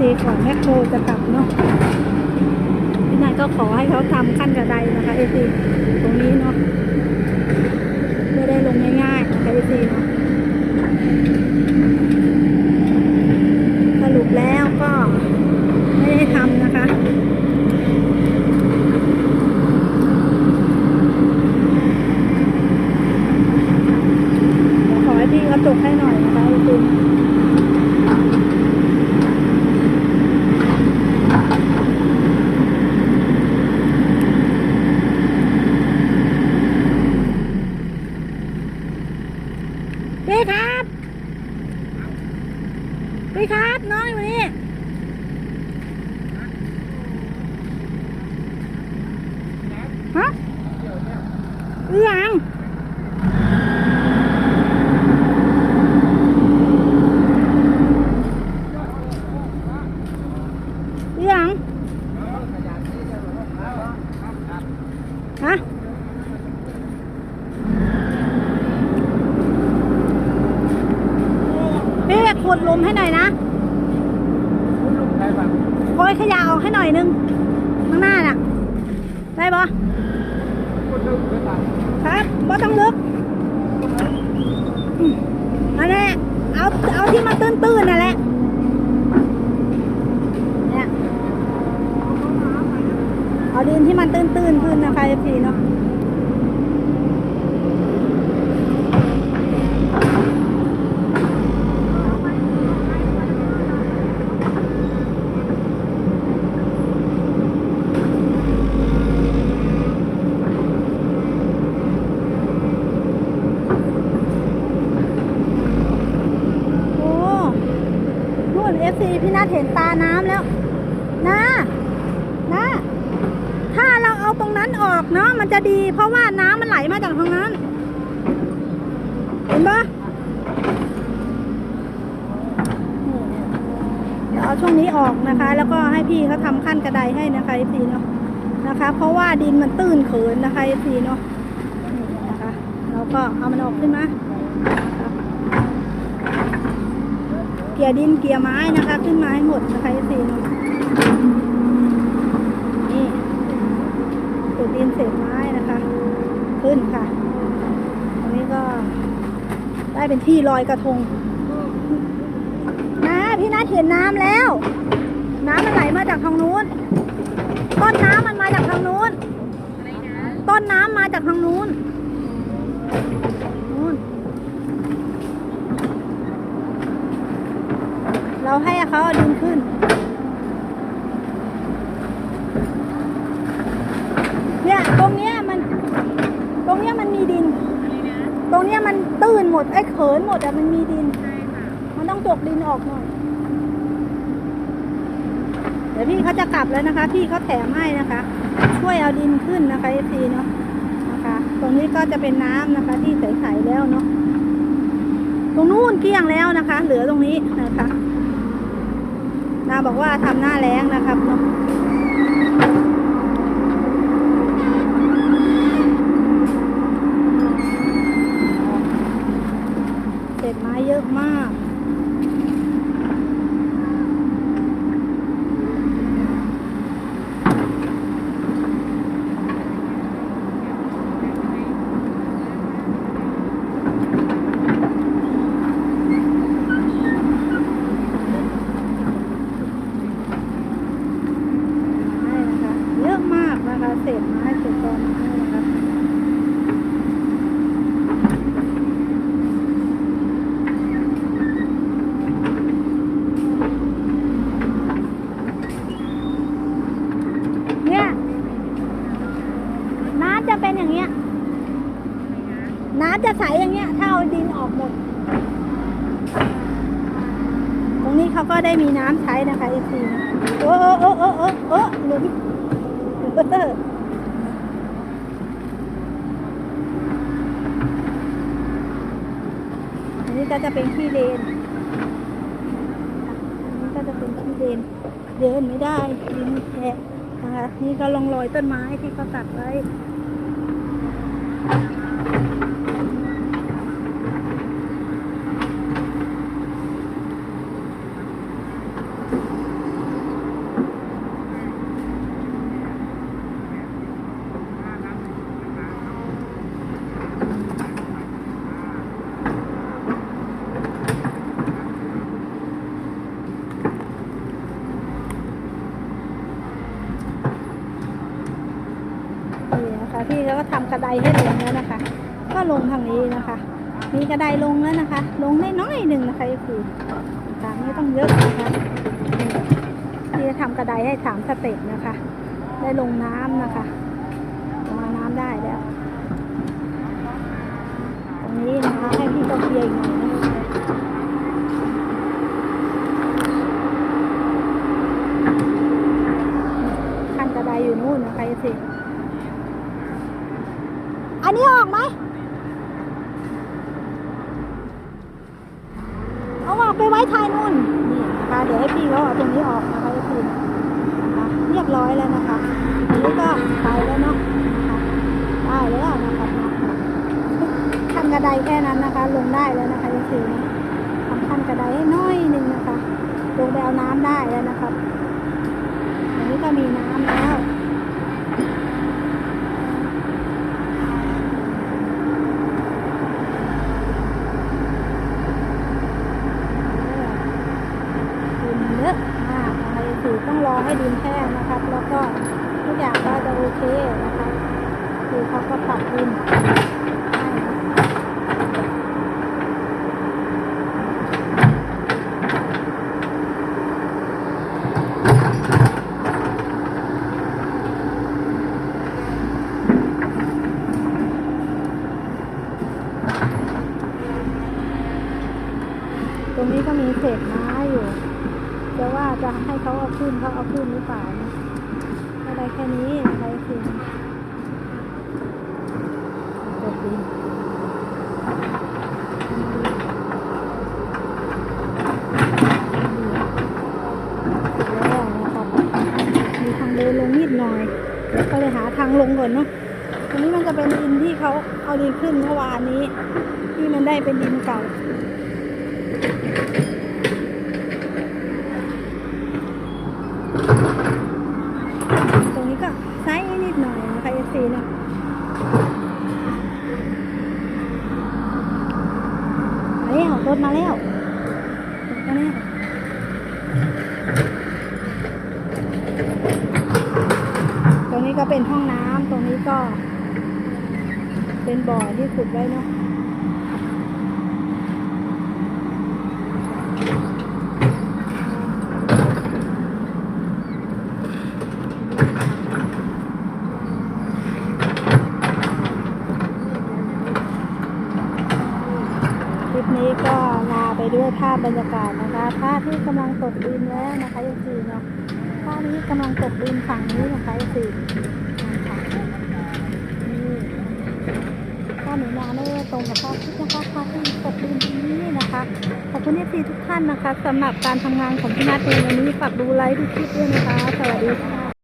ซีก่อนแมคโคจะกลับเนาะพี่นายก็ขอให้เขาทำขั้นกระไดนะคะเอซีตรงนี้เนาะไม่ได้ลงง่ายๆนะคะเอซีเนาะสรุปแล้วก็ไม่ได้ทำนะคะขอให้พี่เขาจกให้หน่อยนะคะจริงพี่ครับ พี่ครับน้องอยู่นี่ฮะเอื้อง อีหยังฮะพี่ขุดหลุมให้หน่อยนะโก ยขยะออกให้หน่อยนึงข้างหน้าน่ะ ได้ปะครับบ่ต้องลึกอันนี้เอาเอาที่มันตื้นๆนั่นแหละเอาดินที่มันตื้นๆขึ้นนะคะพี่เนาะโอ้นู่นเอฟซีพี่นัท เห็นตาน้ำแล้วนะนะถ้าเราเอาตรงนั้นออกเนาะมันจะดี เพราะว่าน้ำมันไหลมาจากทางนั้น เห็นปะเดี๋ยวเอาช่วงนี้ออกนะคะ แล้วก็ให้พี่เขาทำขั้นกระไดให้นะคะเอซีเนาะนะคะ เพราะว่าดินมันตื้นเขินนะคะเอซีเนาะนี่นะคะ เราก็เอามันออกขึ้นมา กี่ยดินเกี่ยไม้นะคะ ขึ้นมาให้หมดนะคะเอฟซีเนาะนี่เศษดินเศษไม้นะคะ ขึ้นค่ะ ตรงนี้ก็ ได้เป็นที่ลอยกระทงนะพี่นัทเห็นน้ำแล้ว น้ำมันไหลมาจากทางนู้น ต้นน้ำมันมาจากทางนู้น ต้นน้ำมาจากทางนู้นนู้น เราให้เขาเอาดินขึ้น เนี่ยตรงเนี้ยมัน ตรงเนี้ยมันมีดิน ตรงเนี้ยมันตื้นหมดไอ้เขินหมดอะมันมีดิน มันต้องตกดินออกหน่อย เดี๋ยวพี่เขาจะกลับแล้วนะคะ พี่เขาแถมให้นะคะ ช่วยเอาดินขึ้นนะคะเอฟีเนาะนะคะ ตรงนี้ก็จะเป็นน้ำนะคะ ที่ใสๆแล้วเนาะตรงนู้นเกลี้ยงแล้วนะคะ เหลือตรงนี้นะคะนา บอกว่าทำหน้าแรงนะครับเนาะเศษไม้เยอะมาก ไม้นะคะ เยอะมากนะคะ เศษไม้เศษกอไม้นะคะ เนี่ย น้ำจะเป็นอย่างเงี้ย น้ำจะใสอย่างเงี้ย ถ้าเออกหมด ตรงนี้เขาก็ได้มีน้ำใช้นะคะเอซีโอ้โอ้โอ้โอ้โอ้โอ้หลุมเอออันนี้ก็จะเป็นขี้เลน อันนี้ก็จะเป็นขี้เลน เดินไม่ได้ดินแฉะนะคะนี่ก็ลองรอยต้นไม้ที่เขาตัดไว้ ก็ทำกระไดให้ลงแล้วนะคะ ก็ลงทางนี้นะคะ มีกระไดลงแล้วนะคะ ลงน้อยๆหนึ่งนะคะคือตามไม่ต้องเยอะนะคะที่จะทำกระไดให้สามสเต็ปนะคะ ได้ลงน้ำนะคะลงมาน้ำได้แล้ว ตรงนี้นะคะให้พี่ต้องเคลียร์หน่อยนะขั้นกระไดอยู่นู่นนะคะสิ อันนี้ออกไหมเอาออกไปไว้ท้ายนู่นนี่นะคะเดี๋ยวให้พี่เขาเอาตรงนี้ออกนะคะพี่นะคะเรียบร้อยแล้วนะคะอันนี้ก็ไปแล้วเนาะได้แล้วนะคะขั้นกระไดแค่นั้นนะคะ ลงได้แล้วนะคะพี่ทำขั้นกระไดให้น้อยหนึ่งนะคะ ลงไปเอาน้ำได้แล้วนะครับอันนี้ก็มีน้ำแล้ว ดินเยอะมากนะคะคือต้องรอให้ดินแห้งนะครับ แล้วก็ทุกอย่างก็จะโอเคนะคะคือเขาก็ปรับดินให้นะต รงนี้ก็มีเศษไม้อยู่ จะว่าจะให้เขาเอาขึ้นเขาเอาขึ้นหรือเปล่านะอะไรแค่นี้อะไรคือจบดีแล้วนะครับมีทางเดินลงนิดหน่อยก็เลยหาทางลงก่อนเนาะตรงนี้มันจะเป็นดินที่เขาเอาดินขึ้นเมื่อวานนี้ ที่มันได้เป็นดินเก่า ตรงนี้ก็ไซส์นิดหน่อยนะคะเอซีเนาะมาแล้วรถมาแล้วรถมาแล้วตรงนี้ ก็เป็นห้องน้ำตรงนี้ก็ เป็นบ่อที่ขุดไว้เนาะคลิปนี้ก็ลาไปด้วยภาพบรรยากาศนะคะภาพที่กำลังตกดินแล้วนะคะยังสี่เนาะานี้กำลังตกดินฝั่งนี้นะคะสี่นะคะนี่ข้าหนูนาไม่ตรงกับข้าพที่นะคะข้าที่ตกดินที่นี่นะคะขอบคุณที่ทุกท่านนะคะสำหรับการทำงานของพี่นัทในวันนี้ฝากดูไลค์ดูคลิปด้วยนะคะสวัสดีค่ะ